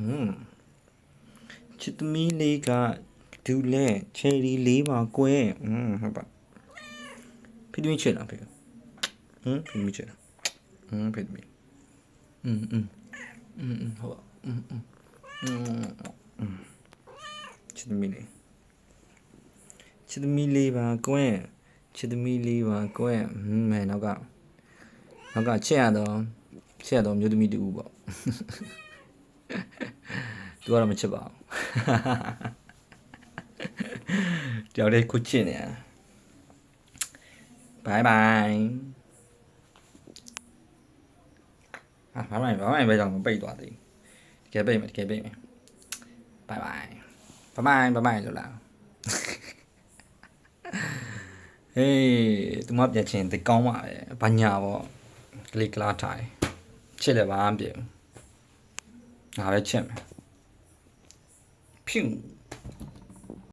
อืมချစ်သမီးလေးကဒူလဲချယ်ရီလေးပါကွယ်อืมဟုတ်ပါဖိသမီးချစ်လားဖေဟမ်ဖိသမီးချစ်လားဟမ်ဖိသမီးอืมอืมอืมอืมဟုတ်ပါอืมอืมอืมอืมချစ်သမီးလေးချစ်သမီးလေးပါကွယ်ချစ်သမီးလေးပါကွယ်อืมမဲနောက်ကနောက်ကချစ်ရတော့ချစ်ရတော့မျိုးသမီးတူပေါ့ သူကတော့မချစ်ပါဘူးတယောက်တည်းခုချစ်နေတာဘိုင်ဘိုင်အာဘိုင်ဘိုင်ဘိုင်ပဲကြောင့်ပိတ်သွားသေးတကယ်ပိတ်မယ်တကယ်ပိတ်မယ်ဘိုင်ဘိုင်ဘိုင်ဘိုင်ဘိုင်ဘိုင်လို့လားဟေးသူမပြန်ချင်းတကောင်းပါပဲဘာညာပေါ့ကလေးကလာထိုင်ချစ်လည်းပါမပြေဘူးငါပဲချစ်မယ် ဖြူ